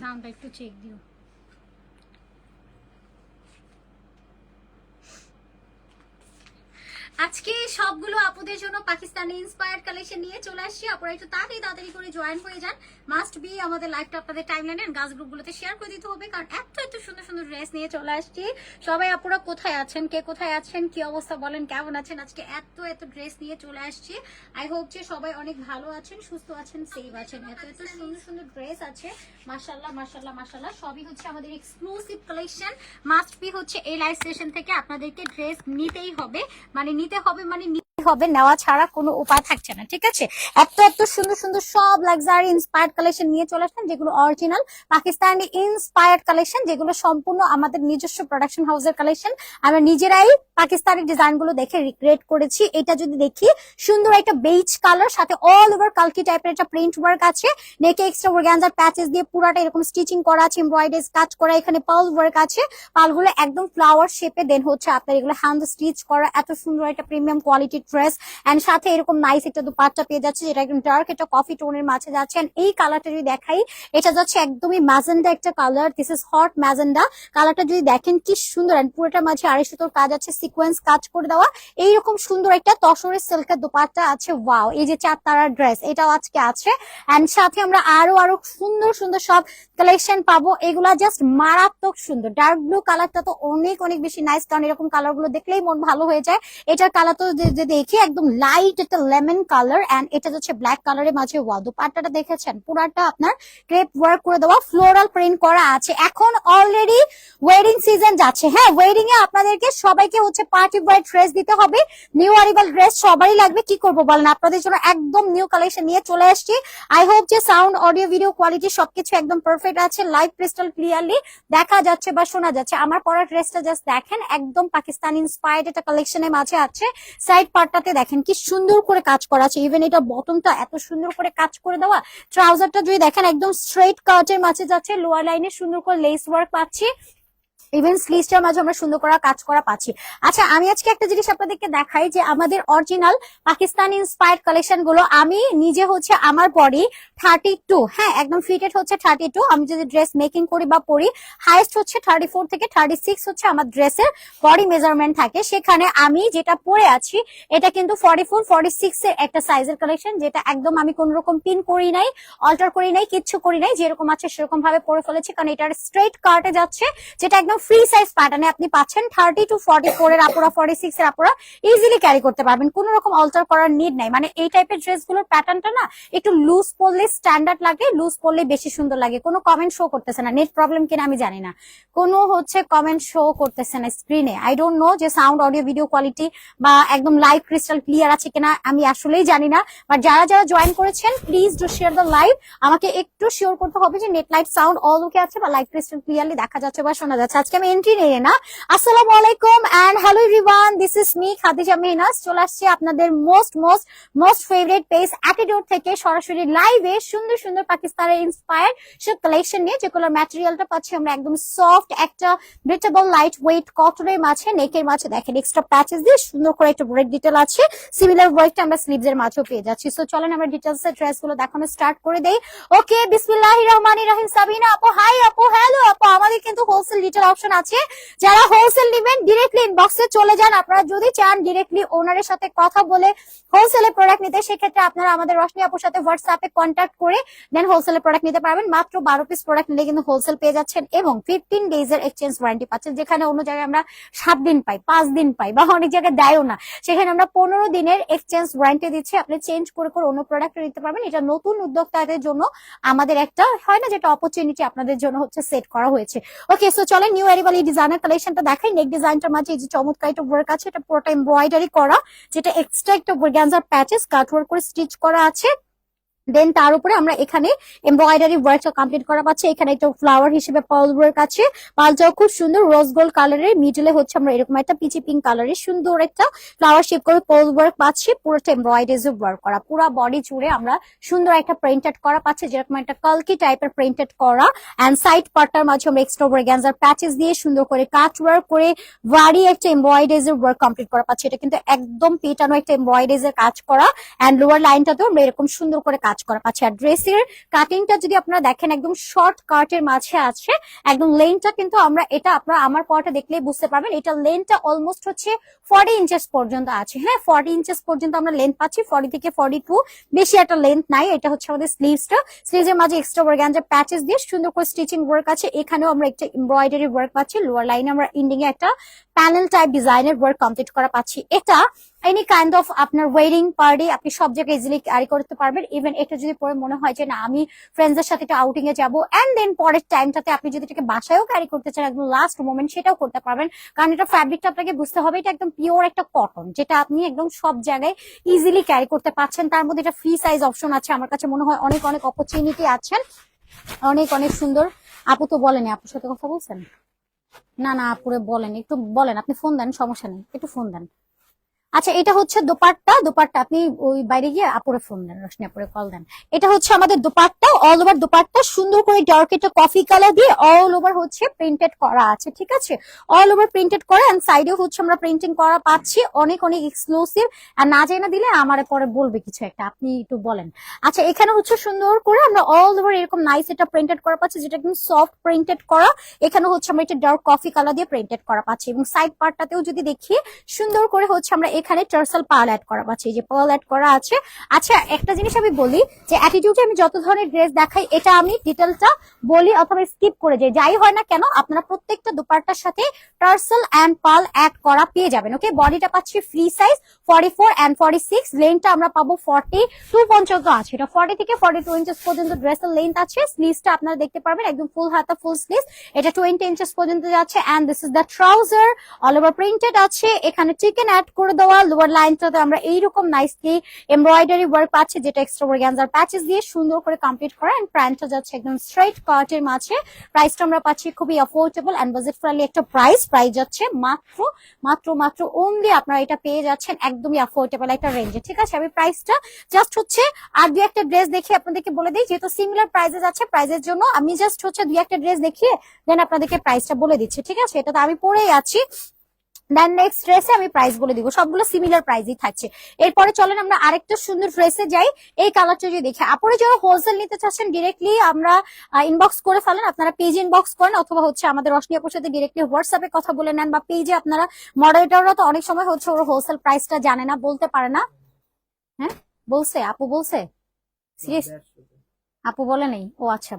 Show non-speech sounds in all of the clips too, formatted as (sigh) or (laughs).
সাউন্ডটা একটু চেক দিও। আজকে সবগুলো আপুদের জন্য পাকিস্তানি ইন্সপায়ার্ড কালেকশন নিয়ে চলে আসছি। আপনারা একটু তাড়াতাড়ি তাড়াতাড়ি করে জয়েন হয়ে যান। মাস্ট বি আমাদের লাইভটা আপনাদের টাইম লাইনে গাছ গ্রুপগুলোতে শেয়ার করে দিতে হবে, কারণ এত এত সুন্দর সুন্দর ড্রেস নিয়ে চলে আসছি। সবাই আপুরা কোথায় আছেন, কে কোথায় আছেন, কি অবস্থা বলেন, কেমন আছেন? আজকে এত এত ড্রেস নিয়ে চলে আসছি। আই হোপ যে সবাই অনেক ভালো আছেন, সুস্থ আছেন সেভ আছেন। এত এত সুন্দর সুন্দর ড্রেস আছে। মাশাল্লাহ মাশাল্লাহ মাশাল্লাহ সবই হচ্ছে আমাদের এক্সক্লুসিভ কালেকশন মাস্ট বি হচ্ছে এই লাইভ স্টেশন থেকে আপনাদেরকে ড্রেস নিতেই হবে। মানে নিতে হবে মানে হবে, নেওয়া ছাড়া কোনো উপায় থাকছে না, ঠিক আছে? এত এত সুন্দর সুন্দর সব লাক্সারি ইন্সপায়ার্ড কালেকশন নিয়ে চলে আসেন যেগুলো অরিজিনাল পাকিস্তানি ইন্সপায়ার্ড কালেকশন যেগুলো সম্পূর্ণ আমাদের নিজস্ব প্রোডাকশন হাউসের কালেকশন আমরা নিজেরাই পাকিস্তানি ডিজাইনগুলো দেখে রিক্রিয়েট করেছি। এটা যদি দেখি, সুন্দর একটা বেজ কালার সাথে অল ওভার কালকি টাইপের একটা প্রিন্ট ওয়ার্ক আছে। নেকে এক্সট্রা ওয়ার্গানজার প্যাচেস দিয়ে পুরাটা এরকম স্টিচিং করা আছে এমব্রয়ডারি কাজ করা, এখানে পাল ওয়ার্ক আছে। পালগুলো একদম ফ্লাওয়ার শেপে দেন হচ্ছে আপনার এগুলো হ্যান্ড স্টিচ করা, এত সুন্দর একটা প্রিমিয়াম কোয়ালিটির ড্রেস এন্ড সাথে এরকম নাইস একটা দুপাট্টা পেয়ে যাচ্ছে, যেটা একদম ডার্ক একটা কফি টোনের মাঝে যাচ্ছে এই কালারটা যদি দেখাই, এটা যাচ্ছে একদমই ম্যাজেন্ডা একটা colour this is hot magenta কালারটা যদি দেখেন কি সুন্দর এন্ড পুরোটার মাঝে আড়াই সুতোর কাজ আছে সিকোয়েন্স কাজ করে দেওয়া, এইরকম সুন্দর একটা তসরের সিল্কের দুপাট্টা আছে ওয়াও এই যে চার তারার ড্রেস এটাও আজকে আছে এন্ড সাথে আমরা আরও আরও সুন্দর সুন্দর সব কালেকশন পাবো, এগুলা জাস্ট মারাত্মক সুন্দর ডার্ক ব্লু কালারটা তো অনেক অনেক বেশি নাইস কারণ এরকম কালারগুলো দেখলেই মন ভালো হয়ে যায়, এটার কালার তো যে- যে দেখি একদম লাইট একটা লেমন কালার এন্ড এটা হচ্ছে ব্ল্যাক কালারের মাঝে ওয়া দুপাট্টাটা দেখেছেন? পুরাটা আপনার ক্রেপ ওয়ার্ক করে দেওয়া ফ্লোরাল প্রিন্ট করা আছে। এখন অলরেডি ওয়েডিং সিজন যাচ্ছে। হ্যাঁ ওয়েডিং এ আপনাদেরকে সবাইকে হচ্ছে পার্টি বয় ড্রেস দিতে হবে। নিউ আরিভাল ড্রেস সবারই লাগবে। কি করব বলেন? আপনাদের জন্য একদম নিউ কালেকশন নিয়ে চলে আসছি। আই হোপ যে সাউন্ড অডিও ভিডিও কোয়ালিটি সবকিছু একদম পারফেক্ট আছে। লাইভ ক্রিস্টাল ক্লিয়ারলি দেখা যাচ্ছে বা শোনা যাচ্ছে। আমার পরা ড্রেসটা জাস্ট দেখেন। একদম পাকিস্তানি ইন্সপায়ার্ড একটা কালেকশনের মাঝে আছে। সাইড পার্টটাতে দেখেন কি সুন্দর করে কাজ করা আছে। ইভেন এটা বটমটা এত সুন্দর করে কাজ করে দেওয়া ট্রাউজারটা যদি দেখেন একদম স্ট্রেট কাটের মাঝে যাচ্ছে লোয়ার লাইনে সুন্দর করে লেস ওয়ার্ক পাচ্ছি। ইভেন স্লিভসটার মাঝে আমরা সুন্দর করা, কাজ করা পাচ্ছি। আচ্ছা আমি আজকে একটা জিনিস আপনাদেরকে দেখাই যে আমাদের অরিজিনাল পাকিস্তান ইন্সপায়ার্ড কালেকশনগুলো, আমি নিজে হচ্ছে আমার বডি থার্টি টু হ্যাঁ একদম ফিটেড হচ্ছে থার্টি টু আমি যদি ড্রেস মেকিং করি বা পরি হাইস্ট হচ্ছে থার্টি ফোর থেকে থার্টি সিক্স হচ্ছে আমার ড্রেসের বডি মেজারমেন্ট থাকে। সেখানে আমি যেটা পরে আছি, এটা কিন্তু ফর্টি ফোর ফর্টি সিক্স এর একটা সাইজের কালেকশন যেটা একদম আমি কোন রকম পিন করি নাই অল্টার করি নাই, কিচ্ছু করি নাই, যেরকম আছে সেরকম ভাবে পরে ফেলেছি, কারণ এটার স্ট্রেট কার্টে যাচ্ছে, যেটা একদম ফ্রি সাইজ প্যাটার্নে আপনি পাচ্ছেন থার্টি টু ফর্টি ফোর এর আপুরা ফর্টি সিক্স এর আপুরা ইজিলি ক্যারি করতে পারবেন। কোন রকম অল্টার করার নিড নাই। মানে এই টাইপের ড্রেসগুলোর প্যাটার্নটা না একটু লুজ পরলে স্ট্যান্ডার্ড লাগে লুজ পরলে বেশি সুন্দর লাগে। কোনো কমেন্ট শো করতেছে না। নেট প্রবলেম কিনা আমি জানি না। কোনো হচ্ছে কমেন্ট শো করতেছে না স্ক্রিনে আই ডোন্ট নো যে সাউন্ড অডিও ভিডিও কোয়ালিটি বা একদম লাইভ ক্রিস্টাল ক্লিয়ার আছে কিনা আমি আসলেই জানি না। বাট যারা যারা জয়েন করেছেন please do share the live আমাকে একটু শিওর করতে হবে যে net light sound all okay আছে বা লাইভ ক্রিস্টাল ক্লিয়ারলি দেখা যাচ্ছে বা শোনা যাচ্ছে। আজকে আমি এন্ট্রি নেই না আসসালামু আলাইকুম and hello everyone this is me Khadija Mehnaz চলে আসছে আপনাদের most most most favourite page Attitude থেকে সরাসরি লাইভে সুন্দর সুন্দর পাকিস্তানের ইন্সপায়ার্ড সব কালেকশন নিয়ে যেগুলোর ম্যাটেরিয়ালটা পাচ্ছি আমরা একদম সফট একটা ব্রিটেবল লাইট ওয়েট কটনের মাঝে নেকের মাঝে। দেখেন এক্সট্রা প্যাচেস দিয়ে সুন্দর করে একটা ব্রেক ডিটেল আছে। সিমিলার ওয়ার্কটা আমরা স্লিভস এর মাঝেও পেয়ে যাচ্ছি। সো চলেন আমরা ডিটেলস এর ড্রেসগুলো দেখানো স্টার্ট করে দেই। ওকে বিসমিল্লাহির রহমানির রহিম সাবিনা আপু হাই আপু হ্যালো আপু। আমাদের কিন্তু হোলসেল অপশন আছে। যারা হোলসেল নেবেন ডিরেক্টলি ইনবক্সে চলে যান। আপনারা যদি চান ডিরেক্টলি ওনারের সাথে কথা বলে হোলসেলে প্রোডাক্ট নিতে, সেক্ষেত্রে আপনারা আমাদের রশনি আপুর সাথে হোয়াটসঅ্যাপে কন্ট্যাক্ট করে দেন হোলসেলে প্রোডাক্ট নিতে পারবেন। মাত্র বারো পিস প্রোডাক্ট নিলে কিন্তু হোলসেল পেয়ে যাচ্ছেন এবং ফিফটিন ডেজ এর এক্সচেঞ্জ ওয়ারেন্টি পাচ্ছেন। যেখানে অন্য জায়গায় আমরা সাত দিন পাই, পাঁচ দিন পাই বা অনেক জায়গায় দেয়ও না। সেখানে আমরা পনেরো দিনের এক্সচেঞ্জ ওয়ারেন্টি দিচ্ছি। আপনি চেঞ্জ করে করে অন্য প্রোডাক্ট নিতে পারবেন। এটা নতুন উদ্যোক্তাদের জন্য আমাদের একটা, হয় না যেটা অপরচুনিটি আপনাদের জন্য হচ্ছে সেট করা হয়েছে। ওকে সো চলেন নিউ অ্যারিভাল এই ডিজাইনার কালেকশনটা দেখাই। নেক ডিজাইনটার মাঝে এই যে চমৎকার একটা ওয়ার্ক আছে, এটা পুরোটা এমব্রয়ডারি করা, যেটা এক্সট্রা একটা অর্গানজার প্যাচেস কাট ওয়ার্ক করে স্টিচ করা আছে। দেন তার উপরে আমরা এখানে এমব্রয়ডারি ওয়ার্কটা কমপ্লিট করা পাচ্ছি। এখানে একটা ফ্লাওয়ার হিসেবে পাল ওয়ার্ক আছে। পালটাও খুব সুন্দর রোজ গোল্ড কালারের মিডলে হচ্ছে আমরা এরকম একটা পিচি পিঙ্ক কালারের সুন্দর একটা ফ্লাওয়ার শেপ করে পোল ওয়ার্ক পাচ্ছি। পুরোটা এমব্রয়ডারি ওয়ার্ক করা। পুরো বডি জুড়ে আমরা সুন্দর একটা প্রিন্টেড করা পাচ্ছি। যেরকম একটা কালকি টাইপের প্রিন্টেড করা। এন্ড সাইড পার্টটার মাঝে আমরা এক্সট্রা ওয়ার্গানজার প্যাচেস দিয়ে সুন্দর করে কাট ওয়ার্ক করে ভারী একটা এমব্রয়ডারি ওয়ার্ক কমপ্লিট করা পাচ্ছি। এটা কিন্তু একদম পেটানো একটা এমব্রয়ডারি কাজ করা। এন্ড লোয়ার লাইনটাতেও আমরা এরকম সুন্দর করে কাজ কাজ করা। পাচ্ছি আর ড্রেসের কাটিংটা যদি আপনারা দেখেন, একদম শর্ট কাটের মাঝে আছে, একদম লেনটা কিন্তু আমরা এটা আপনারা আমার পরটা দেখলেই বুঝতে পারবেন, এটা লেনটা অলমোস্ট হচ্ছে ফর্টি ইঞ্চেস পর্যন্ত আছে। হ্যাঁ ফর্টি ইঞ্চেস পর্যন্ত আমরা লেন্থ পাচ্ছি ফর্টি থেকে ফর্টি টু বেশি একটা লেন্থ নাই, এটা হচ্ছে আমাদের স্লিভসটা স্লিভসের মাঝে এক্সট্রা ওয়ার্গানজার প্যাচেস দিয়ে সুন্দর করে স্টিচিং ওয়ার্ক আছে। এখানেও আমরা একটা এমব্রয়ডারি ওয়ার্ক পাচ্ছি লোয়ার লাইনে আমরা ইন্ডিং এ একটা প্যানেল টাইপ ডিজাইনের ওয়ার্ক কমপ্লিট করা পাচ্ছি। এটা এনি কাইন্ড অফ আপনার ওয়েডিং পার্টি আপনি সব জায়গায় ইজিলি ক্যারি করতে পারবেন। ইভেন এটা যদি পরে মনে হয় যে না, আমি ফ্রেন্ডসদের সাথে একটা আউটিং এ যাব অ্যান্ড দেন পরের টাইমটাতে আপনি যদি এটাকে বাসায়ও ক্যারি করতে চান, একদম লাস্ট মোমেন্ট সেটাও করতে পারবেন। কারণ এটা ফ্যাব্রিকটা আপনাকে বুঝতে হবে, এটা একদম পিওর একটা কটন যেটা আপনি একদম সব জায়গায় ইজিলি ক্যারি করতে পারছেন তার মধ্যে এটা ফ্রি সাইজ অপশন আছে, আমার কাছে মনে হয় অনেক অনেক অপরচুনিটি আছেন অনেক অনেক সুন্দর। আপু তো বলেনি, আপুর সাথে কথা বলছেন? না না, আপুরে বলেন। একটু বলেন, আপনি ফোন দেন, সমস্যা নেই। একটু ফোন দেন। আচ্ছা এটা হচ্ছে দোপাট্টা। দোপাট্টা, আপনি ওই বাইরে গিয়ে আপুরে ফোন দেন, রোশনি আপুরে কল দেন। এটা হচ্ছে আমাদের দোপাট্টা অল ওভার দোপাট্টা, সুন্দর করে ডার্ক একটা কফি কালার দিয়ে অল ওভার হচ্ছে প্রিন্টেড করা আছে, ঠিক আছে? অল ওভার প্রিন্টেড করা এন্ড সাইডেও হচ্ছে আমরা প্রিন্টিং করা পাচ্ছি, অনেক অনেক এক্সক্লুসিভ আর না জানা দিলে আমারে পরে বলবে কিছু একটা, আপনি একটু বলেন। আচ্ছা এখানে হচ্ছে সুন্দর করে আমরা অল ওভার এরকম নাইস এটা প্রিন্টেড করা পাচ্ছি, যেটা একদম সফট প্রিন্টেড করা। এখানে হচ্ছে আমরা এটা ডার্ক কফি কালার দিয়ে প্রিন্টেড করা পাচ্ছি। এবং সাইড পার্টটাতেও যদি দেখি, সুন্দর করে হচ্ছে আমরা এখানে টার্সাল পার্ল অ্যাড করা পাচ্ছি এই যে পার্ল অ্যাড করা আছে। আচ্ছা একটা জিনিস আমি বলি যে অ্যাটিটিউডে আমি যত ধরনের ড্রেস দেখাই, এটা আমি ডিটেলটা বলি অথবা স্কিপ করে যাই। যাই হয় না কেন, আপনারা প্রত্যেকটা দুপাট্টার সাথে টার্সেল অ্যান্ড পার্ল অ্যাড করা পেয়ে যাবেন ওকে বডিটা পাচ্ছি free size forty four and forty six লেনটা আমরা পাবো ফর্টি টু পর্যন্ত আছে। এটা ফর্টি থেকে ফর্টি টু ইঞ্চেস পর্যন্ত ড্রেসের লেন্থ আছে। স্লিভসটা আপনারা দেখতে পারবেন, একদম ফুল হাতা ফুল স্লিভস এটা টোয়েন্টি ইঞ্চেস পর্যন্ত যাচ্ছে and this is the trouser all over printed আছে। এখানে চিকেন অ্যাড করে দেওয়া লোয়ার লাইনটাতে আমরা এইরকম নাইসলি এমব্রয়ডারি ওয়ার্ক পাচ্ছি, যেটা এক্সট্রা ওয়ার্গানজার প্যাচেস দিয়ে সুন্দর করে কমপ্লিট করা এন্ড প্যান্টটা যাচ্ছে একদম স্ট্রেট কাটের মাঝে। প্রাইসটা আমরা পাচ্ছি খুবই অ্যাফোর্ডেবল এন্ড বাজেট ফ্রেন্ডলি একটা প্রাইস প্রাইস যাচ্ছে মাত্র মাত্র মাত্র অনলি আপনারা এটা পেয়ে যাচ্ছেন একদমই অ্যাফোর্ডেবল একটা রেঞ্জে ঠিক আছে, আমি প্রাইসটা জাস্ট হচ্ছে আর দুই একটা ড্রেস দেখে আপনাদেরকে বলে দিই, যেহেতু সিমিলার প্রাইসেস আছে প্রাইসের জন্য আমি জাস্ট হচ্ছে দুই একটা ড্রেস দেখিয়ে দেন আপনাদেরকে প্রাইসটা বলে দিচ্ছি। ঠিক আছে এটা তো আমি পরেই আছি। দেন নেক্সট ড্রেসে আমি প্রাইস বলে দিব। সবগুলো সিমিলার প্রাইসই থাকছে। এরপরে চলেন আমরা আরেকটা সুন্দর ড্রেসে যাই। এই কালারটা যদি দেখি আপনারা যারা হোলসেল নিতে চাচ্ছেন ডিরেক্টলি আমরা ইনবক্স করে ফেলেন। আপনারা পেজ ইনবক্স করেন অথবা হচ্ছে আমাদের রশনি আপুর সাথে ডিরেক্টলি হোয়াটসঅ্যাপে কথা বলে নেন বা পেজে আপনারা মডারেটররা তো অনেক সময় হচ্ছে ওরা হোলসেল প্রাইসটা জানে না বলতে পারে না। হ্যাঁ? বলছে? আপু বলছে? সিরিয়াস আপু বলে নেই? ও আচ্ছা।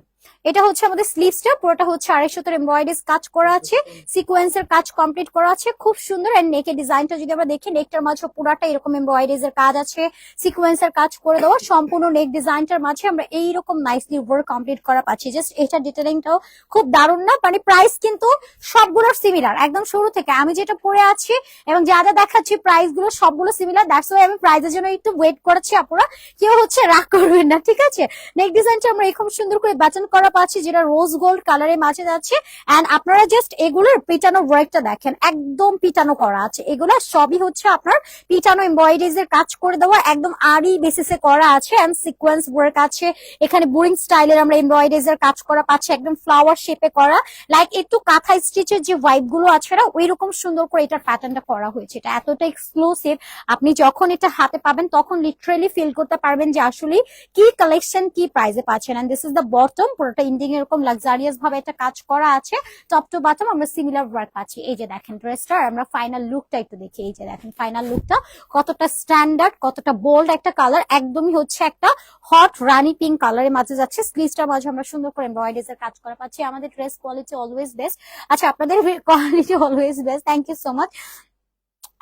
এটা হচ্ছে আমাদের স্লিভসটা পুরোটা হচ্ছে আড়াইশোতর এমব্রয়ডারিজ কাজ করা আছে সিকোয়েন্সের কাজ কমপ্লিট করা আছে, খুব সুন্দর এন্ড নেকের ডিজাইনটা যদি আমরা দেখি নেকটার মাঝে পুরাটা এরকম এমব্রয়ডারিজ এর কাজ আছে সিকোয়েন্সের কাজ করে দেওয়া, সম্পূর্ণ নেক ডিজাইনটার মাঝে আমরা এইরকম নাইসলি ওয়ার্ক কমপ্লিট করা পাচ্ছি। জাস্ট এটা ডিটেলিংটাও খুব দারুণ না মানে প্রাইস কিন্তু সবগুলোর সিমিলার একদম শুরু থেকে। আমি যেটা পরে আছি এবং যা যা দেখাচ্ছি প্রাইসগুলো সবগুলো সিমিলার দ্যাটস ওয়াই আমি প্রাইসের জন্য একটু ওয়েট করেছি, আপুরা। কেউ হচ্ছে রাগ করবেন না, ঠিক আছে? নেক ডিজাইনটা আমরা এরকম সুন্দর করে বাটন করা পাচ্ছি, যেটা রোজ গোল্ড কালারের মাঝে যাচ্ছে। এন্ড আপনারা জাস্ট এগুলোর পিটানো ওয়ার্কটা দেখেন, একদম পিটানো করা আছে। এগুলো সবই হচ্ছে আপনার পিটানো এমব্রয়ডারিজ এর কাজ করে দেওয়া, একদম আরি বেসিসে করা আছে। এন্ড সিকোয়েন্স ওয়ার্ক আছে। এখানে বোরিং স্টাইলের আমরা এমব্রয়ডারিজ এর কাজ করা পাচ্ছি, একদম ফ্লাওয়ার শেপে করা। লাইক একটু কাঁথা স্টিচের যে ওয়াইপগুলো আছে না ওই রকম সুন্দর করে এটার প্যাটার্নটা করা হয়েছে। এটা এতটা এক্সক্লুসিভ আপনি যখন এটা হাতে পাবেন, তখন লিটারেলি ফিল করতে পারবেন যে আসলে কি কালেকশন কি প্রাইসে পাচ্ছেন। And this is the bottom পুরোটা ইন্ডিং এরকম লাক্সারিয়াস ভাবে একটা কাজ করা আছে টপ টু বাটম আমরা সিমিলার ওয়ার্ক পাচ্ছি। এই যে দেখেন ড্রেসটা আমরা ফাইনাল লুকটা একটু দেখি। এই যে দেখেন ফাইনাল লুকটা কতটা স্ট্যান্ডার্ড কতটা বোল্ড একটা কালার একদমই হচ্ছে একটা হট রানি পিঙ্ক কালারের মাঝে যাচ্ছে। স্লিভসটার মাঝে আমরা সুন্দর করে এমব্রয়ডারিজ এর কাজ করা পাচ্ছি। আমাদের ড্রেস কোয়ালিটি অলওয়েজ বেস্ট আচ্ছা আপনাদের quality always best thank you so much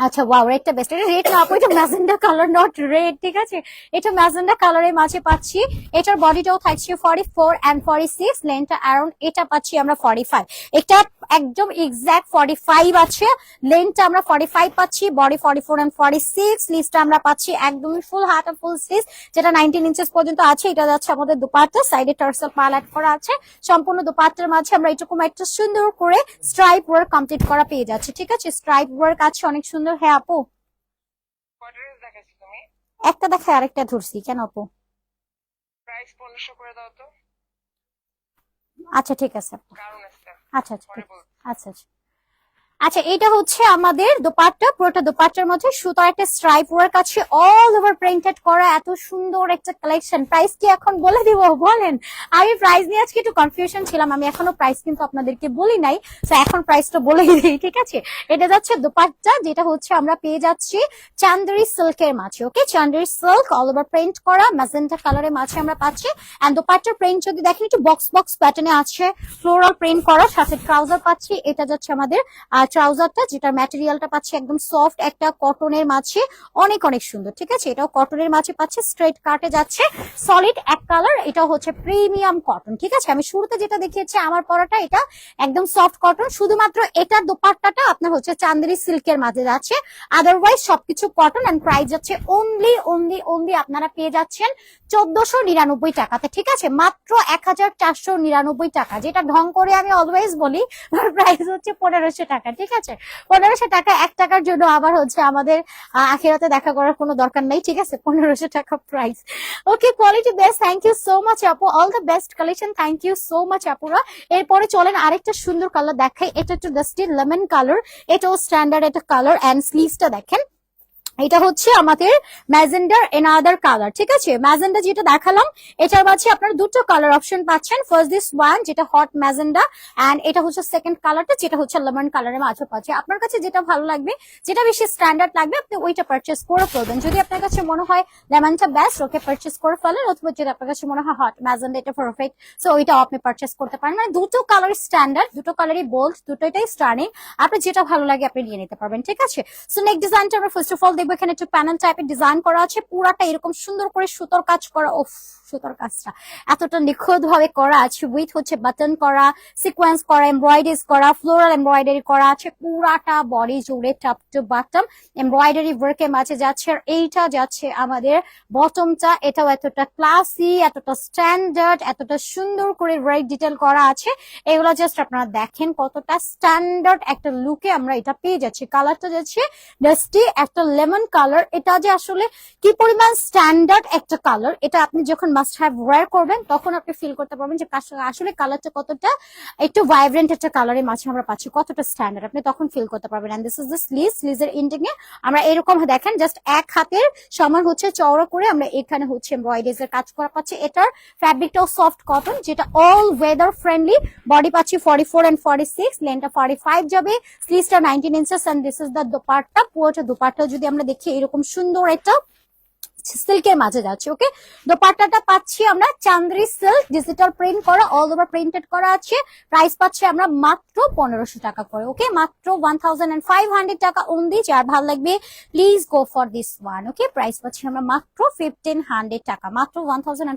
আচ্ছা ওয়াও রেডটা বেস্ট এটা রেড না এটা ম্যাজেন্ডা কালার নট রেড ঠিক আছে? এটা ম্যাজেন্ডা কালারের মাঝে পাচ্ছি। এটার বডিটাও থাকছে forty four and forty six লেনটা around এটা পাচ্ছি আমরা ফর্টি ফাইভ এটা একদম এক্সাক্ট ফর্টি ফাইভ আছে লেনটা আমরা ফর্টি ফাইভ পাচ্ছি body forty four and forty six লিস্টটা আমরা পাচ্ছি একদমই ফুল হাত ফুল স্লিভ যেটা নাইনটিন ইঞ্চেস পর্যন্ত আছে। এটা যাচ্ছে আমাদের দুপাট্টা সাইডে টার্সেল পাল অ্যাড করা আছে। সম্পূর্ণ দুপাট্টার মাঝে আমরা এরকম একটা সুন্দর করে স্ট্রাইপ ওয়ার্ক কমপ্লিট করা পেয়ে যাচ্ছে, ঠিক আছে? স্ট্রাইপ ওয়ার্ক আছে, অনেক সুন্দর হ্যাঁ আপু। একটা দেখায় আরেকটা ধরছি। কেন আপু? প্রাইস পনেরোশো করে দাও তো। আচ্ছা ঠিক আছে আপু। আচ্ছা আচ্ছা আচ্ছা আচ্ছা। আচ্ছা এটা হচ্ছে আমাদের দোপাট্টা। পুরোটা দোপাট্টার মধ্যে সুতার একটা স্ট্রাইপ ওয়ার্ক আছে অল ওভার প্রিন্টেড করা। এত সুন্দর একটা কালেকশন প্রাইস কি এখন বলে দিব? বলেন। আমি প্রাইস নিয়ে আজকে একটু কনফিউশন ছিলাম। আমি এখনও প্রাইস কিন্তু আপনাদেরকে বলি নাই। তো এখন প্রাইসটা বলে দিই, ঠিক আছে? এটা যাচ্ছে দোপাট্টা, যেটা হচ্ছে আমরা পেয়ে যাচ্ছি চান্দেরি সিল্কের মাঝে okay Chanderi silk all over print করা ম্যাজেন্টা কালারের মাঝে আমরা পাচ্ছি। এন্ড দোপাট্টার প্রিন্ট যদি দেখেন, একটু বক্স বক্স প্যাটার্নে আছে। ফ্লোরাল প্রিন্ট করা, সাথে ট্রাউজার পাচ্ছি। এটা যাচ্ছে আমাদের ট্রাউজারটা যেটা ম্যাটেরিয়ালটা পাচ্ছি একদম সফট একটা কটনের মাঝে, অনেক অনেক সুন্দর, ঠিক আছে? এটাও কটনের মাঝে পাচ্ছে স্ট্রেট কাটে যাচ্ছে সলিড এক কালার এটা হচ্ছে প্রিমিয়াম কটন ঠিক আছে? আমি শুরুতে যেটা দেখিয়েছি, আমার পরাটা এটা একদম সফট কটন শুধুমাত্র এটা দোপাট্টাটা আপনার হচ্ছে চান্দেরি সিল্কের মাঝে যাচ্ছে আদারওয়াইজ সবকিছু কটন এন্ড প্রাইস যাচ্ছে অনলি অনলি অনলি আপনারা পেয়ে যাচ্ছেন চোদ্দশো নিরানব্বই টাকাতে, ঠিক আছে? মাত্র এক হাজার চারশো নিরানব্বই টাকা, যেটা ঢং করে আমি অলওয়েজ বলি (laughs) প্রাইস হচ্ছে পনেরোশো টাকা ঠিক আছে? পনেরোশো টাকা, এক টাকার জন্য আবার হচ্ছে আমাদের আখেরাতে দেখা করার কোনো দরকার নেই, ঠিক আছে? পনেরোশো টাকা price okay quality best thank you so much আপু। All the best collection thank you so much আপুরা। এরপরে চলেন আরেকটা সুন্দর কালার দেখাই। এটা একটু ডাস্টি লেমন কালার এটাও স্ট্যান্ডার্ড একটা কালার অ্যান্ড স্লিভসটা দেখেন। এটা হচ্ছে আমাদের ম্যাজেন্ডার এনাদার কালার ঠিক আছে? ম্যাজেন্ডা যেটা দেখালাম, এটার মাঝে আপনারা দুটো কালার অপশন পাচ্ছেন। ফার্স্ট দিস ওয়ান যেটা হট ম্যাজেন্ডা এন্ড এটা হচ্ছে সেকেন্ড কালারটা যেটা হচ্ছে লেমন কালারের মাঝে পাচ্ছে। আপনার কাছে যেটা ভালো লাগবে, যেটা বেশি স্ট্যান্ডার্ড লাগবে, আপনি ওইটা পারচেস করে ফেলবেন। যদি আপনার কাছে মনে হয় লেমনটা বেস্ট ওকে পারচেস করে ফেলেন, অথবা যদি আপনার কাছে মনে হয় হট ম্যাজেন্ডা, এটা পারফেক্ট সো ওইটাও আপনি পারচেস করতে পারেন। মানে দুটো কালার স্ট্যান্ডার্ড দুটো কালারই বোল্ড দুটোটাই স্টার্নিং আপনি যেটা ভালো লাগে, আপনি নিয়ে নিতে পারবেন, ঠিক আছে? সো নেক ডিজাইনটা আমরা ফার্স্ট অফ অল দেখব এখানে একটু প্যানেল টাইপের ডিজাইন করা আছে, পুরাটা এরকম সুন্দর করে সুতোর কাজ করা ও সুতোর কাজটা। এতটা নিখুঁত ভাবে করা আছে উইথ হচ্ছে বাটন করা সিকোয়েন্স করা এমব্রয়ডারিজ করা ফ্লোরাল এমব্রয়ডারি করা আছে পুরাটা বডি জুড়ে টপ টু বাটম এমব্রয়ডারি ওয়ার্কের মাঝে যাচ্ছে এইটা যাচ্ছে আমাদের বটমটা এটাও এতটা ক্লাসি এতটা স্ট্যান্ডার্ড এতটা সুন্দর করে ওয়ার্ক ডিটেল করা আছে। এগুলো জাস্ট আপনারা দেখেন কতটা স্ট্যান্ডার্ড একটা লুকে আমরা এটা পেয়ে যাচ্ছি। কালারটা যাচ্ছে ডাস্টি একটা লেমন কালার এটা যে আসলে কি পরিমাণ স্ট্যান্ডার্ড একটা কালার এটা আপনি যখন মাস্ট হ্যাভ ওয়্যার করবেন, তখন আপনি ফিল করতে পারবেন যে আসলে কালারটা কতটা, একটু ভাইব্রেন্ট একটা কালারের মাঝে আমরা পাচ্ছি, কতটা স্ট্যান্ডার্ড আপনি তখন ফিল করতে পারবেন। And this is the sleeve স্লিভের এন্ডিং এ আমরা এরকম দেখেন জাস্ট এক হাতের সমান হচ্ছে চওড়া করে আমরা এখানে হচ্ছে এমব্রয়ডারিজ এর কাজ করা পাচ্ছি। এটার ফ্যাব্রিকটাও সফট কটন যেটা অল ওয়েদার ফ্রেন্ডলি বডি পাচ্ছি forty four and forty six লেনটা forty five যাবে স্লিভসটা nineteen inches and this is the dupatta, পুরোটা দোপাট্টা যদি আমরা দেখি, এরকম সুন্দর একটা সিল্কের মাঝে যাচ্ছে ওকে দোপাট্টাটা পাচ্ছি আমরা চান্দ্রি সিল্ক ডিজিটাল প্রিন্ট করা অল ওভার প্রিন্টেড করা আছে। প্রাইস পাচ্ছি আমরা মাত্র পনেরোশো টাকা করে ওকে মাত্র ওয়ান টাকা অনলি যার ভালো লাগবে please go for this one okay price পাচ্ছি আমরা মাত্র ফিফটিন হান্ড্রেড টাকা, মাত্র ওয়ান থাউজেন্ড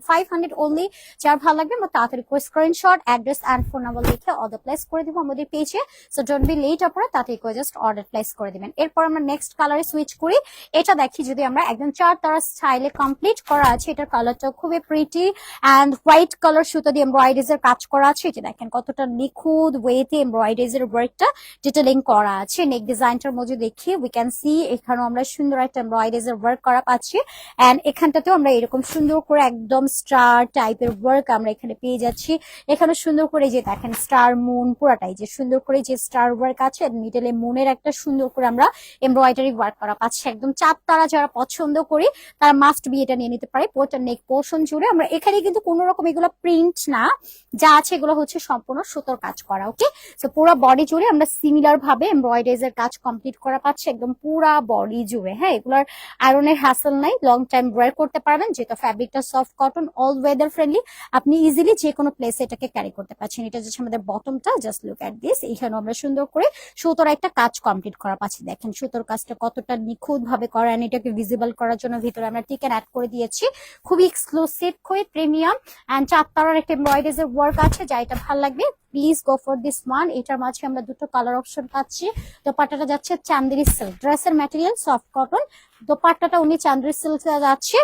অনলি যার ভালো লাগবে, আমরা তাড়াতাড়ি করে screenshot address and phone number লিখে অর্ডার প্লেস করে দিব আমাদের পেজে সো ডোন্ট বি লেট আপনারা তাড়াতাড়ি করে জাস্ট অর্ডার প্লেস করে দিবেন। এরপর আমরা নেক্সট কালারে সুইচ করি। এটা দেখি যদি আমরা একদম চার তারা স্টাইলে কমপ্লিট করা আছে। এটার কালারটা খুবই প্রিটি অ্যান্ড হোয়াইট কালার সুতো দিয়ে এমব্রয়ডারিজ এর কাজ করা আছে। এটা দেখেন কতটা নিখুঁত ওয়েতে এমব্রয়ডারিজ এর ওয়ার্কটা ডিটেলিং করা আছে। নেক ডিজাইনটার মধ্যে দেখি উই ক্যান সি এখানেও আমরা সুন্দর একটা এমব্রয়ডারিজ এর ওয়ার্ক করা পাচ্ছি। অ্যান্ড এখানটাতেও আমরা এরকম সুন্দর করে একদম স্টার টাইপের ওয়ার্ক আমরা এখানে পেয়ে যাচ্ছি। এখানে সুন্দর করে যে দেখেন স্টার মুন পুরাটাই যে সুন্দর করে যে স্টার ওয়ার্ক আছে মিডলে মুনের একটা সুন্দর করে আমরা এমব্রয়ডারি ওয়ার্ক করা পাচ্ছি। একদম চাপ তারা যারা পছন্দ করি তারা মাস্ট বি এটা নিয়ে নিতে পারে পুরোটা নেক পোর্শন জুড়ে। আমরা এখানে কিন্তু কোনো রকম এগুলো প্রিন্ট না, যা আছে এগুলো হচ্ছে সম্পূর্ণ সুতোর কাজ করা ওকে তো পুরো বডি জুড়ে আমরা সিমিলার ভাবে এমব্রয়ডারিজ এর কাজ কমপ্লিট করা পাচ্ছি, একদম পুরা বডি জুড়ে হ্যাঁ? এগুলোর আয়রনের হ্যাসেল নাই লং টাইম ওয়ার করতে পারবেন যেটা ফ্যাব্রিকটা soft cotton all weather friendly আপনি ইজিলি যে কোনো প্লেসে এটাকে ক্যারি করতে পারছেন। এটা হচ্ছে আমাদের বটমটা জাস্ট লুক এট দিস এখানে আমরা সুন্দর করে সুতোর একটা কাজ কমপ্লিট করা পাচ্ছি। দেখেন সুতোর কাজটা কতটা নিখুঁত ভাবে করা এটাকে ভিজিবল করার জন্য ভিতরে আমরা টিকেন অ্যাড করে দিয়েছি। খুবই এক্সক্লুসিভ খুবই প্রিমিয়াম অ্যান্ড চার তারার একটা এমব্রয়ডারিজ এর ওয়ার্ক আছে যা এটা ভালো লাগবে। Please go for this one এটার মাঝে আমরা দুটো কালার অপশন পাচ্ছি। দোপাট্টাটা যাচ্ছে চান্দেরি সিল্ক ড্রেসের ম্যাটেরিয়াল সফট কটন দোপাট্টাটা উনি চান্দেরি সিল্ক যাচ্ছে।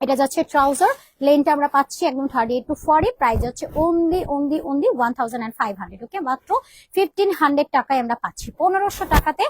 এটা যাচ্ছে ট্রাউজার লেনটা আমরা পাচ্ছি একদম thirty eight to forty price হচ্ছে only only only one five hundred okay মাত্র ফিফটিন হান্ড্রেড টাকায় আমরা পাচ্ছি। পনেরোশো টাকাতে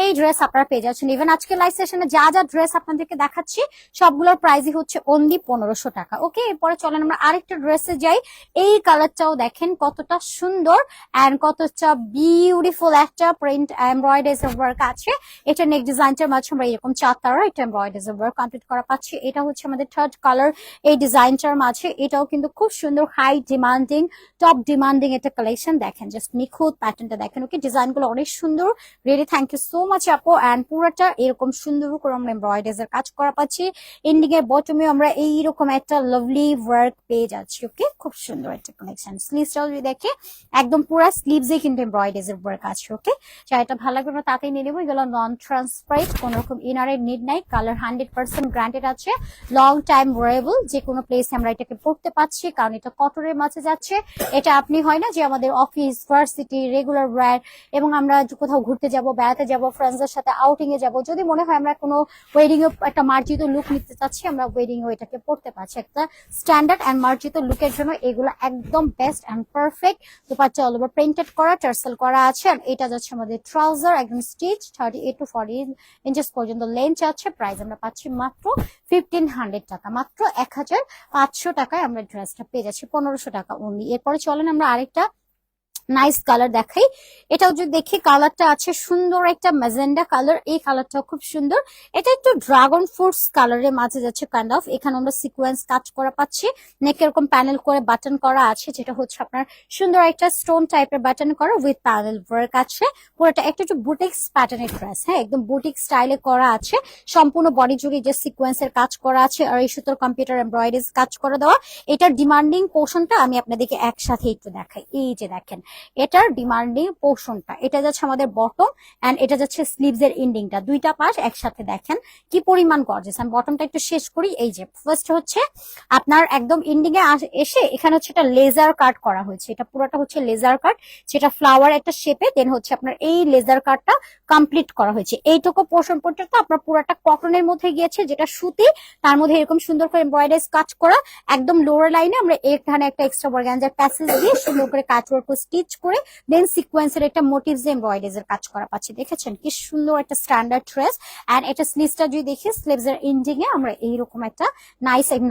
এই ড্রেস আপনারা পেয়ে যাচ্ছেন। ইভেন আজকে লাইভ সেশনে যা যা ড্রেস আপনাদেরকে দেখাচ্ছি, সবগুলোর প্রাইসই হচ্ছে অনলি পনেরোশো টাকা ওকে এরপরে চলেন আমরা আরেকটা ড্রেসে যাই। এই কালারটাও দেখেন কতটা সুন্দর অ্যান্ড কতটা বিউটিফুল একটা প্রিন্ট এমব্রয়ডারিজ ওয়ার্ক আছে। এটা নেক ডিজাইনটার মাঝে আমরা এরকম চার তারা এটা এমব্রয়ডারিজ ওয়ার্ক কমপ্লিট করা পাচ্ছি। এটা হচ্ছে আমাদের থার্ড কালার এই ডিজাইনটার আছে, এটাও কিন্তু খুব সুন্দর হাই ডিমান্ডিং টপ ডিমান্ডিং একটা কালেকশন দেখেন। জাস্ট নিখুঁত প্যাটার্নটা দেখেন ওকে ডিজাইনগুলো অনেক সুন্দর। Ready thank you so much আপু। অ্যান্ড পুরোটা এরকম সুন্দর করে আমরা এমব্রয়ডারিজ এর কাজ করা পাচ্ছি। এন্ডিং এর বটমে আমরা এইরকম একটা লাভলি ওয়ার্ক পেয়ে যাচ্ছি ওকে খুব সুন্দর একটা কালেকশন স্লিভসটাও যদি দেখে, একদম পুরো স্লিভসে কিন্তু এমব্রয়ডারিজ এর ওয়ার্ক আছে ওকে এটা ভালো লাগবে আমরা নিয়ে নেব। এগুলো নন ট্রান্সপারেন্ট কোনো রকম ইনারের নিড নাই। কালার হান্ড্রেড পার্সেন্ট গ্রান্টেড আছে। লং টাইম ওয়ারেবল যে কোনো প্লেসে আমরা এটাকে পড়তে পাচ্ছি কারণ এটা কটনের মাঝে যাচ্ছে। এটা আপনি হয় না যে আমাদের অফিস ভার্সিটি রেগুলার ওয়্যার এবং আমরা কোথাও ঘুরতে যাব, বেড়াতে যাব ফ্রেন্ডসদের সাথে আউটিং এ যাব। যদি মনে হয় আমরা কোনো ওয়েডিং এ একটা মার্জিত লুক নিতে চাচ্ছি, আমরা ওয়েডিং এ এটাকে পড়তে পারছি। একটা স্ট্যান্ডার্ড অ্যান্ড মার্জিত লুকের জন্য এগুলো একদম best and perfect dupatta all over printed করা টার্সেল করা আছে আর এটা যাচ্ছে আমাদের ট্রাউজার একদম stitch thirty eight to forty inches পর্যন্ত লেন্থ আছে। প্রাইস আমরা পাচ্ছি মাত্র ফিফটিন হান্ড্রেড টাকা, মাত্র এক হাজার পাঁচশো টাকায় আমরা ড্রেসটা পেয়ে যাচ্ছি পনেরোশো টাকা অনলি এরপরে চলেন আমরা আরেকটা নাইস কালার দেখাই। এটাও যদি দেখি কালারটা আছে সুন্দর একটা ম্যাজেন্ডা কালার এই কালারটাও খুব সুন্দর। এটা একটু ড্রাগন ফ্রুটস কালারের মাঝে যাচ্ছে কাইন্ড অফ এখানে আমরা সিকোয়েন্স কাজ করা পাচ্ছি। নেক এরকম প্যানেল করে বাটন করা আছে, যেটা হচ্ছে আপনার সুন্দর একটা স্টোন টাইপের বাটন করা উইথ প্যানেল ওয়ার্ক আছে। পুরোটা একটা একটু বুটিক্স প্যাটার্নের ড্রেস হ্যাঁ একদম বুটিক স্টাইলে করা আছে। সম্পূর্ণ বডি জুড়ে যে সিকোয়েন্সের কাজ করা আছে, আর এই সুতোর কম্পিউটার এমব্রয়ডারিজ কাজ করে দেওয়া। এটার ডিমান্ডিং পোর্শনটা আমি আপনাদেরকে একসাথে একটু দেখাই। এই যে দেখেন এটার ডিমান্ডিং পোর্শনটা, এটা যাচ্ছে আমাদের বটম এন্ড এটা যাচ্ছে স্লিভস এর এন্ডিংটা দুইটা পাশ একসাথে দেখেন কি পরিমাণ গর্জেস আমি বটমটা একটু শেষ করি, এই যে ফার্স্ট হচ্ছে আপনার একদম এন্ডিং এ এসে এখানে হচ্ছে এটা লেজার কাট করা হয়েছে। এটা পুরোটা হচ্ছে লেজার কাট যেটা ফ্লাওয়ার একটা শেপে দেন হচ্ছে আপনার এই লেজার কাটটা কমপ্লিট করা হয়েছে। এইটুকু পোর্শন পর্যন্ত আপনার পুরোটা কটনের মধ্যে গিয়েছে, যেটা সুতি, তার মধ্যে এরকম সুন্দর করে এমব্রয়ডারিজ কাজ করা, একদম লোয়ার লাইনে আমরা এখানে একটা এক্সট্রা বর্গানজার প্যাসেজ দিয়ে সুন্দর করে কাজ ওয়ার্ক স্টিচ করে দেন সিকোয়েন্সের একটা মোটিভস এমব্রয়ডারিজ এর কাজ করা পাচ্ছি। দেখেছেন? কি সুন্দর একটা স্ট্যান্ডার্ড ড্রেস এন্ড এটা স্লিভসটা যদি দেখি স্লিভস এর এন্ডিং এ আমরা এইরকম একটা নাইস এন্ড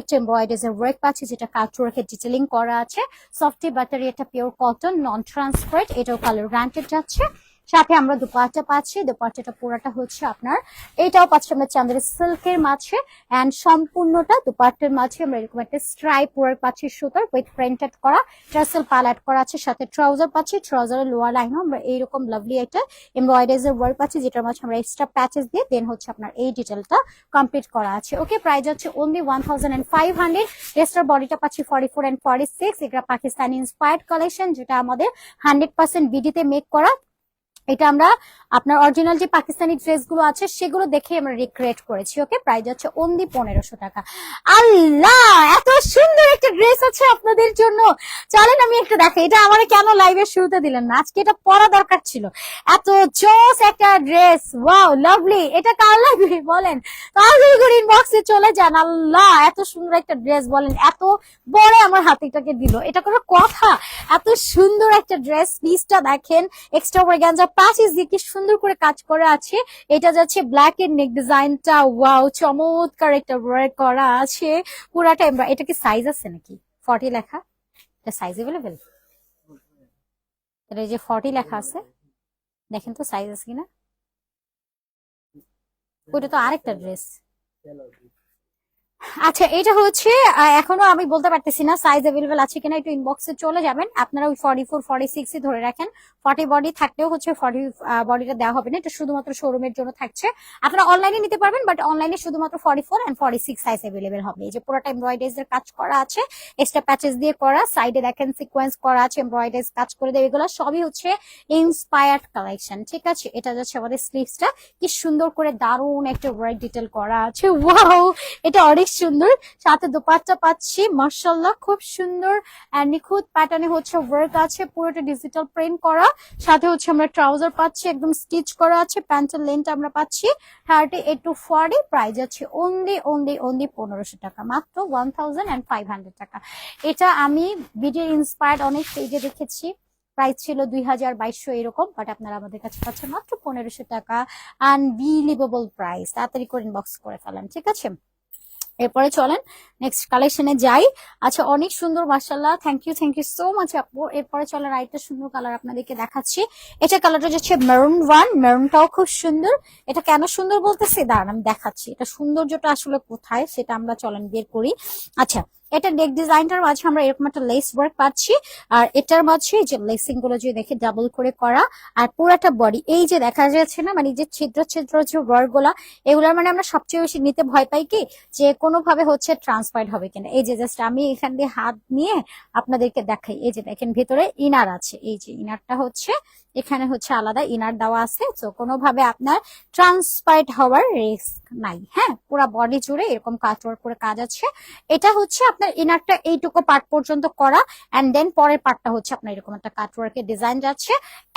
একটা এমব্রয়ডারিজ এর ওয়ার্ক পাচ্ছি, যেটা কাজ রেখে ডিটেলিং করা আছে। সফটি ব্যাটারি একটা পিওর কটন নন ট্রান্সপারেন্ট এটাও কালার গ্রান্টেড যাচ্ছে। সাথে আমরা দুপাট্টা পাচ্ছি। দুপাট্টাটা পুরোটা হচ্ছে আপনার, এটাও পাচ্ছি আমরা চান্দের সিল্কের মাঝে। এন্ড সম্পূর্ণটা দুপাট্টার মাঝে আমরা এরকম একটা স্ট্রাইপ ওয়ার্ক পাচ্ছি সুতার উইথ প্রিন্টেড করা। টার্সেল পালাট করা আছে, সাথে ট্রাউজার পাচ্ছি। ট্রাউজারের লোয়ার লাইনও আমরা এইরকম লাভলি একটা এমব্রয়ডারিজ এর ওয়ার্ক পাচ্ছি, যেটার মাঝে আমরা এক্সট্রা প্যাচেস দিয়ে দেন হচ্ছে আপনার এই ডিটেলটা কমপ্লিট করা আছে। ওকে প্রাইস হচ্ছে only one thousand and five hundred রেস্টার বডিটা পাচ্ছি forty four and forty six এটা পাকিস্তানি ইন্সপায়ার্ড কালেকশন যেটা আমাদের হান্ড্রেড পার্সেন্ট বিডিতে মেক করা। এটা আমরা আপনার অরিজিনাল যে পাকিস্তানি ড্রেসগুলো আছে, সেগুলো দেখে আমরা রিক্রিয়েট করেছি ওকে প্রাইস হচ্ছে অনলি পনেরোশো টাকা। আল্লাহ, এত সুন্দর একটা ড্রেস আছে আপনাদের জন্য। চলেন আমি একটু দেখাই এটা আমার কেন লাইভের শুরুতে দিলেন না? আজকে এটা পরা দরকার ছিল। এত জোস একটা ড্রেস ওয়াও লাভলি এটা কার লাগবে বলেন তাড়াতাড়ি করে চলে যান, আল্লাহ, এত সুন্দর একটা ড্রেস বলেন, এত বড় আমার হাতে এটাকে দিল। এটা কোনো কথা। এত সুন্দর একটা ড্রেস পিসটা দেখেন এক্সট্রা অর্গানজা প্যাচেস দিয়ে কি সুন্দর করে কাজ করা আছে। এটা যাচ্ছে ব্ল্যাক এর নেক ডিজাইনটা ওয়াও চমৎকার একটা ওয়ার্ক করা আছে। পুরাটা এটা কি সাইজ আছে নাকি? ফর্টি লেখা? এটা সাইজ এটা এই যে ফর্টি লেখা আছে। দেখেন তো সাইজ আছে কিনা? ওইটা তো আরেকটা ড্রেস আচ্ছা এটা হচ্ছে এখনও আমি বলতে পারতেছি না সাইজ অ্যাভেলেবেল আছে কিনা, একটু ইনবক্সে চলে যাবেন। আপনারা ওই ফর্টি ফোর ফর্টি সিক্সই ধরে রাখেন। ফর্টি বডি থাকলেও হচ্ছে ফর্টি বডিটা দেওয়া হবে না, এটা শুধুমাত্র শোরুমের জন্য থাকছে। আপনারা অনলাইনে নিতে পারবেন বাট অনলাইনে শুধুমাত্র forty four and forty six size available হবে। এই যে পুরোটা এমব্রয়ডারিজ এর কাজ করা আছে এক্সট্রা প্যাচেস দিয়ে করা সাইডে দেখেন সিকোয়েন্স করা আছে এমব্রয়ডারিজ কাজ করে দেবে, এগুলো সবই হচ্ছে ইন্সপায়ার্ড কালেকশন ঠিক আছে? এটা যাচ্ছে আমাদের স্লিভসটা কি সুন্দর করে দারুণ একটা ওয়ার্ক ডিটেল করা আছে। ওয়াও এটা অনেক সুন্দর। সাথে দোপাট্টা পাচ্ছি মার্শাল্লাহ খুব সুন্দর নিখুঁত প্যাটার্নে হচ্ছে ওয়ার্ক আছে, পুরোটা ডিজিটাল প্রিন্ট করা। সাথে হচ্ছে আমরা ট্রাউজার পাচ্ছি, একদম স্টিচ করা আছে প্যান্টের লেন্থ আমরা পাচ্ছি। Thirty eight to forty price আছে অনলি অনলি অনলি পনেরোশো টাকা, মাত্র one thousand and five hundred টাকা। এটা আমি বিডির ইন্সপায়ার্ড অনেক পেজে দেখেছি। প্রাইস ছিল দুই হাজার বাইশশো এরকম বাট আপনারা আমাদের কাছে পাচ্ছেন মাত্র পনেরোশো টাকা। আনবিলিভেবল প্রাইস তাড়াতাড়ি করে ইনবক্স করে ফেলেন, ঠিক আছে? এরপরে চলেন নেক্সট কালেকশনে যাই। আচ্ছা অনেক সুন্দর মার্শাল্লাহ thank you thank you so much আপু। এরপরে চলেন আরেকটা সুন্দর কালার আপনাদেরকে দেখাচ্ছি। এটা কালারটা যাচ্ছে মেরুন ওয়ান মেরুনটাও খুব সুন্দর। এটা কেন সুন্দর বলতেছি? দাঁড়ান, আমি দেখাচ্ছি। এটা সৌন্দর্যটা আসলে কোথায়? সেটা আমরা চলেন বের করি। আচ্ছা এটা নেক ডিজাইনটার মাঝে আমরা এরকম একটা লেস ওয়ার্ক পাচ্ছি। আর এটার মাঝে যে লেসিংগুলো যে দেখে ডাবল করে করা, আর পুরাটা বডি এই যে দেখা যাচ্ছে না মানে যে ছিদ্র ছিদ্র যে ওয়ার্কগুলা এগুলোর মানে আমরা সবচেয়ে বেশি নিতে ভয় পাই কি, যে কোনোভাবে হচ্ছে ট্রান্সফার্ড হবে কিনা। এই যে জাস্ট আমি এখান দিয়ে হাত নিয়ে আপনাদেরকে দেখাই। এই যে দেখেন ভিতরে ইনার আছে। এই যে ইনারটা হচ্ছে, এখানে হচ্ছে আলাদা ইনার দেওয়া আছে। তো কোনোভাবে আপনার ট্রান্সপার্ট হওয়ার রিস্ক নাই। হ্যাঁ পুরো বডি জুড়ে এরকম কাটওয়ার্ক করে কাজ আছে। এটা হচ্ছে আপনার ইনারটা এইটুকু পার্ট পর্যন্ত করা এন্ড দেন পরের পার্টটা হচ্ছে আপনার এরকম একটা কাটওয়ার্কের ডিজাইন যাচ্ছে।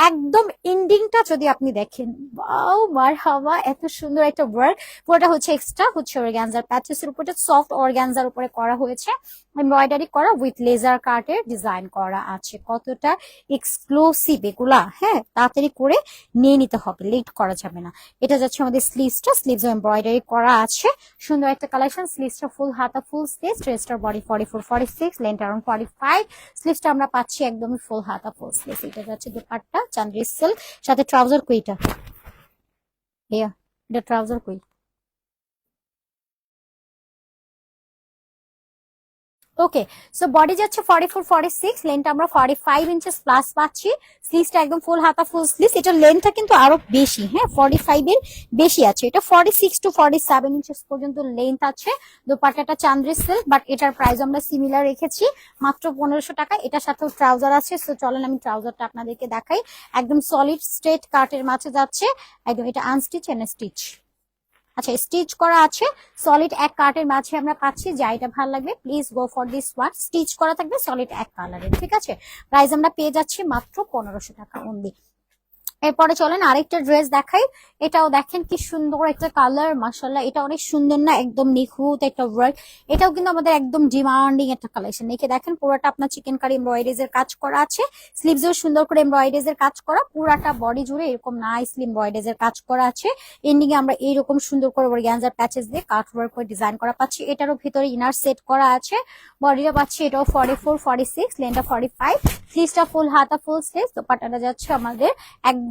একদম এন্ডিংটা যদি আপনি দেখেন বাউ মার হাওয়া, এত সুন্দর একটা ওয়ার্ক পুরোটা হচ্ছে এক্সট্রা হচ্ছে অর্গ্যানজার প্যাচেসের উপরে সফট অর্গ্যানজার উপরে করা হয়েছে। এমব্রয়ডারি করা উইথ লেজার কার্টের ডিজাইন করা আছে। কতটা এক্সক্লুসিভ এগুলা হ্যাঁ তাড়াতাড়ি করে নিয়ে নিতে হবে লেট করা যাবে না। এটা যাচ্ছে আমাদের স্লিভসটা স্লিভস এমব্রয়ডারি করা আছে। সুন্দর একটা কালেকশন স্লিভসটা ফুল হাতা ফুল স্লিভস ড্রেসটার body forty four forty six length around forty five স্লিভসটা আমরা পাচ্ছি একদমই ফুল হাতা ফুল স্লিভস এটা যাচ্ছে দুপাট্টা, চান্দ্রিস সিল্ক সাথে ট্রাউজার কুইটা। ইয়া এটা ট্রাউজার কুই। ওকে সো বডি যাচ্ছে ফর্টি ফোর ফর্টি সিক্স লেন্থটা আমরা ফর্টি ফাইভ ইঞ্চেস প্লাস পাচ্ছি স্লিভসটা একদম ফুল হাতা ফুল স্লিভস এটা লেন্থটা কিন্তু আরও বেশি হ্যাঁ ফর্টি ফাইভ এর বেশি আছে। এটা forty six to forty seven inches পর্যন্ত লেন্থ আছে। দোপাট্টাটা চান্দ্রি সিল্ক বাট এটার প্রাইস আমরা সিমিলার রেখেছি। মাত্র পনেরোশো টাকা। এটার সাথেও ট্রাউজার আছে। সো চলেন আমি ট্রাউজারটা আপনাদেরকে দেখাই। একদম সলিড স্ট্রেট কাটের মাঝে যাচ্ছে। একদম, এটা আনস্টিচ এন্ড স্টিচ আচ্ছা স্টিচ করা আছে। সলিড এক কার্টের মাঝে আমরা পাচ্ছি, যা এটা ভালো লাগবে। Please go for this one stitch করা থাকবে সলিড এক কালারের ঠিক আছে? প্রাইস আমরা পেয়ে যাচ্ছি মাত্র পনেরোশো টাকা অনলি এরপরে চলেন আরেকটা ড্রেস দেখাই। এটাও দেখেন কি সুন্দর একটা কালার মাসাল্লাহ এটা অনেক সুন্দর না? একদম নিখুঁত একটা ওয়ার্ক এটাও কিন্তু আমাদের একদম ডিমান্ডিং একটা কালেকশন একে দেখেন, পুরোটা আপনার চিকেন কারি এমব্রয়ডারিজ এর কাজ করা আছে। স্লিভসেও সুন্দর করে এমব্রয়ডারিজ এর কাজ করা। পুরাটা বডি জুড়ে এরকম নাইসলি এমব্রয়ডারিজ এর কাজ করা আছে। এন্ডিং এ আমরা এইরকম সুন্দর করে অর্গ্যানজার প্যাচেস দিয়ে কাট ওয়ার্ক করে ডিজাইন করা পাচ্ছি। এটারও ভিতরে ইনার সেট করা আছে। বডিটা পাচ্ছি এটাও ফর্টি ফোর ফর্টি সিক্স লেনটা ফর্টি ফাইভ স্লিভসটা ফুল হাতা ফুল স্লিভস দোপাটাটা যাচ্ছে আমাদের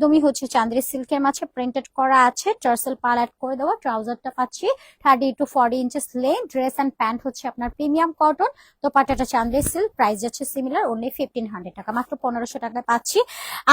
একদমই হচ্ছে চান্দ্রি সিল্কের মাঝে প্রিন্টেড করা আছে। টার্সেল পাল অ্যাড করে দেওয়া। ট্রাউজারটা পাচ্ছি। Thirty to forty inches length dress and pant হচ্ছে আপনার প্রিমিয়াম কটন দোপাটাটা চান্দ্রি সিল্ক প্রাইস যাচ্ছে সিমিলার অনলি ফিফটিন হান্ড্রেড টাকা। মাত্র পনেরোশো টাকায় পাচ্ছি।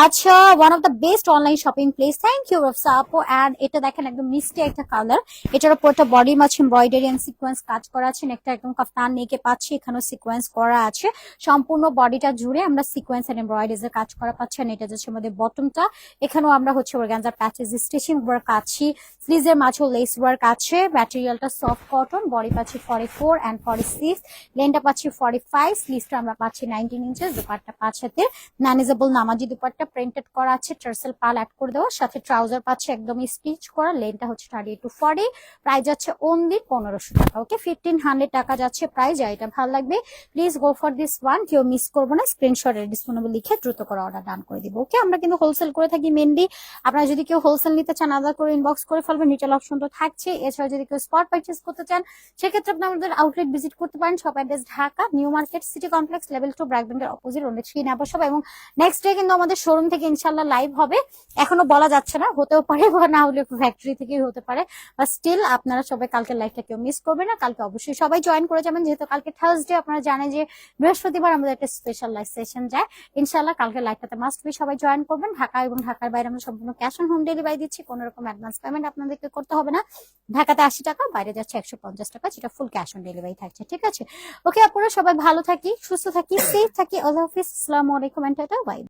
আচ্ছা one of the best online shopping place thank you আপো। অ্যান্ড এটা দেখেন, একদম মিষ্টি একটা কালার এটার উপর একটা বডি মাছ এমব্রয়ডারি এন্ড সিকোয়েন্স কাজ করা আছে। একটা একদম কাফতান নেকে পাচ্ছি। এখানেও সিকোয়েন্স করা আছে। সম্পূর্ণ বডিটা জুড়ে আমরা সিকোয়েন্স এন্ড এমব্রয়ডারিজ কাজ করা পাচ্ছি। এটা যাচ্ছে আমাদের বটমটা এখানেও আমরা হচ্ছে অর্গানজার প্যাচেস স্টিচিং ওয়ার্ক আছে স্লিজের মাঝেও লেস ওয়ার্ক আছে ম্যাটেরিয়ালটা সফট কটন বডি পাচ্ছি forty four and forty six লেনটা পাচ্ছি ফর্টি ফাইভ স্লিভসটা আমরা পাচ্ছি নাইনটিন ইঞ্চেস দুপাট্টা পাঁচ হাতের ম্যানেজেবল নামাজি দুপাট্টা প্রিন্টেড করা আছে টার্সেল পাল অ্যাড করে দেওয়া, সাথে ট্রাউজার পাচ্ছে একদমই স্টিচ করা লেনটা হচ্ছে থার্টি টু ফর্টি প্রাইস যাচ্ছে অনলি পনেরোশো টাকা ওকে ফিফটিন হান্ড্রেড টাকা যাচ্ছে প্রাইস এটা ভালো লাগবে please go for this one কেউ মিস করব না স্ক্রিনশট ডিসপোনেবল লিখে দ্রুত করে অর্ডার ডান করে দিব ওকে আমরা কিন্তু হোলসেল করে থাকি মেনলি আপনারা যদি কেউ হোলসেল নিতে চান আলাদা করে ইনবক্স করে ফেলবেন রিটেল অপশন তো থাকছে। এছাড়া যদি কেউ স্পট পারচেস করতে চান, সেক্ষেত্রে আপনি আমাদের আউটলেট ভিজিট করতে পারেন shop address Dhaka new market city complex level two BRAC ব্যাংকের অপোজিট অনেক স্ক্রিন আবার সব এবং নেক্সট ডে কিন্তু আমাদের শোরুম থেকে ইনশাল্লাহ লাইভ হবে। এখনও বলা যাচ্ছে না, হতেও পারে বা না হলে ফ্যাক্টরি থেকেই হতে পারে। বা স্টিল আপনারা সবাই কালকে লাইভটা কেউ মিস করবে না, কালকে অবশ্যই সবাই জয়েন করে যাবেন। যেহেতু কালকে থার্সডে আপনারা জানেন যে বৃহস্পতিবার আমাদের একটা স্পেশাল লাইভ সেশন যায়। ইনশাল্লাহ কালকে লাইভটাতে মাস্ট বি সবাই জয়েন করবেন, ঢাকা এবং ঢাকার বাইরে আমরা সম্পূর্ণ ক্যাশ অন হোম ডেলিভারি দিচ্ছি। কোনো রকম অ্যাডভান্স পেমেন্ট আপনাদেরকে করতে হবে না। ঢাকাতে আশি টাকা, বাইরে যাচ্ছে একশো পঞ্চাশ টাকা, যেটা ফুল ক্যাশ অন ডেলিভারি থাকছে, ঠিক আছে? ওকে আপনারা সবাই ভালো থাকি, সুস্থ থাকি সেফ থাকি। আল্লাহ হাফিজ। আসসালামু আলাইকুম এন্ড বাই